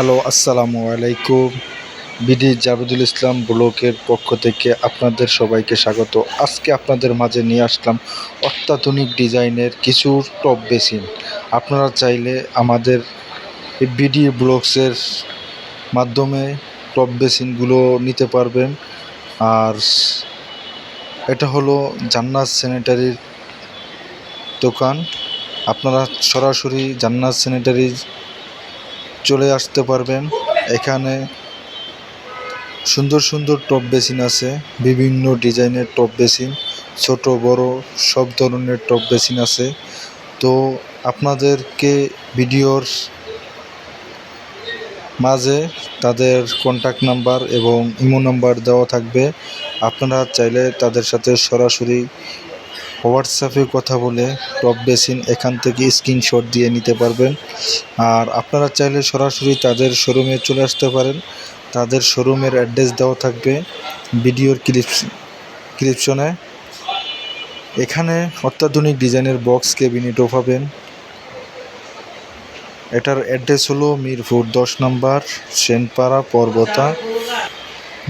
Hello, আসসালামু আলাইকুম। BD Jabedul ইসলাম ব্লকের পক্ষ থেকে আপনাদের সবাইকে স্বাগত। আজকে আপনাদের মাঝে নিয়ে আসলাম অত্যাধুনিক ডিজাইনের কিছু টপ বেসিন। আপনারা চাইলে আমাদের বিডি ব্লগসের মাধ্যমে টপ বেসিনগুলো নিতে পারবেন। আর এটা হলো জান্নাত স্যানিটারির দোকান। আপনারা সরাসরি জান্নাত স্যানিটারির চলে আসতে পারবেন। এখানে সুন্দর সুন্দর টপ বেসিন আছে, বিভিন্ন ডিজাইনের টপ বেসিন ছোট, বড়, সব ধরনের টপ বেসিন আছে। তো আপনাদেরকে ভিডিওর মাঝে তাদের কন্ট্যাক্ট নাম্বার এবং ইমো নাম্বার দেওয়া থাকবে। আপনারা চাইলে তাদের সাথে সরাসরি হোয়াটসঅ্যাপে কথা বলে টপ বেসিন এখান থেকে স্ক্রিনশট দিয়ে নিতে পারবেন। আর আপনারা চাইলে সরাসরি তাদের শোরুমে চলে আসতে পারেন। তাদের শোরুমের অ্যাড্রেস দেওয়া থাকবে ভিডিওর ক্লিপ ক্লিপশনে এখানে অত্যাধুনিক ডিজাইনের বক্স ক্যাবিনেটও পাবেন। এটার অ্যাড্রেস হলো মিরপুর দশ নম্বর, সেনপাড়া, পর্বতা,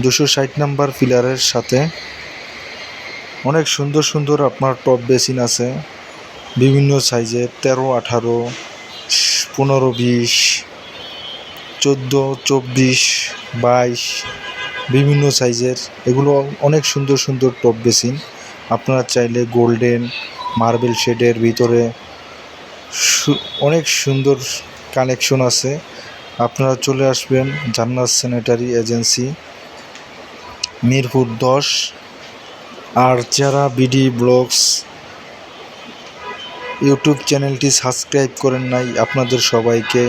দুশো ষাট নাম্বার পিলারের সাথে। অনেক সুন্দর সুন্দর আপনার টপ বেসিন আছে। বিভিন্ন সাইজের তেরো, আঠারো, পনেরো, বিশ, চোদ্দ, চব্বিশ, বাইশ, বিভিন্ন সাইজের এগুলো অনেক সুন্দর সুন্দর টপ বেসিন আপনারা চাইলে গোল্ডেন মার্বেল শেডের ভিতরে অনেক সুন্দর কানেকশন আছে। আপনারা চলে আসবেন জান্নাত স্যানিটারি এজেন্সি মিরপুর দশ। আর যারা বিডি ব্লগস ইউটিউব চ্যানেলটি সাবস্ক্রাইব করেন নাই, আপনাদের সবাইকে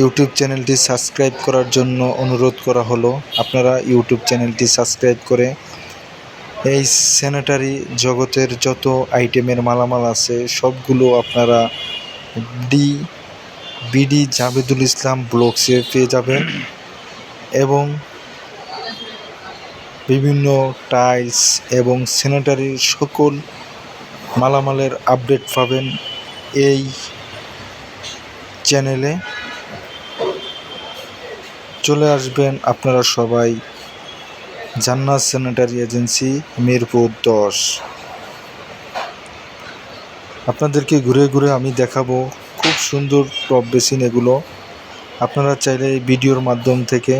ইউটিউব চ্যানেলটি সাবস্ক্রাইব করার জন্য অনুরোধ করা হলো। আপনারা ইউটিউব চ্যানেলটি সাবস্ক্রাইব করে এই স্যানিটারি জগতের যত আইটেমের মালামাল আছে, সবগুলো আপনারা ডি, বিডি জাবেদুল ইসলাম ব্লগসে পেয়ে যাবেন। এবং বিভিন্ন টাইলস এবং স্যানিটারির সকল মালামালের আপডেট পাবেন এই চ্যানেলে চলে আসবেন আপনারা সবাই জান্নাত স্যানিটারি এজেন্সি মিরপুর দশ। আপনাদেরকে ঘুরে ঘুরে আমি দেখাবো খুব সুন্দর টপ বেসিন এগুলো। আপনারা চাইলে ভিডিওর মাধ্যম থেকে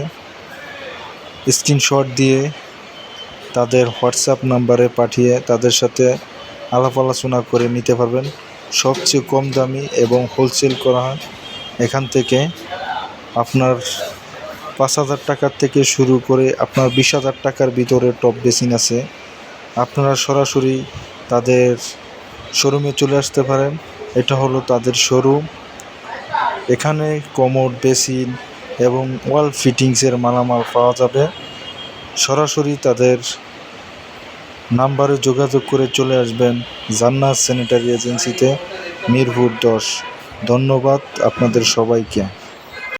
স্ক্রিনশট দিয়ে তাদের হোয়াটসঅ্যাপ নাম্বারে পাঠিয়ে তাদের সাথে আলাপ আলোচনা করে নিতে পারবেন। সবচেয়ে কম দামি এবং হোলসেল করা হয়। এখান থেকে আপনার পাঁচ হাজার টাকার থেকে শুরু করে আপনার বিশ হাজার টাকার ভিতরে টপ বেসিন আছে। আপনারা সরাসরি তাদের শোরুমে চলে আসতে পারেন। এটা হলো তাদের শোরুম এখানে কমোড বেসিন এবং ওয়াল ফিটিংসের মালামাল পাওয়া যাবে। সরাসরি তাদের নাম্বারে যোগাযোগ করে চলে আসবেন জান্নাত স্যানিটারি এজেন্সিতে মিরপুর দশ। ধন্যবাদ আপনাদের সবাইকে।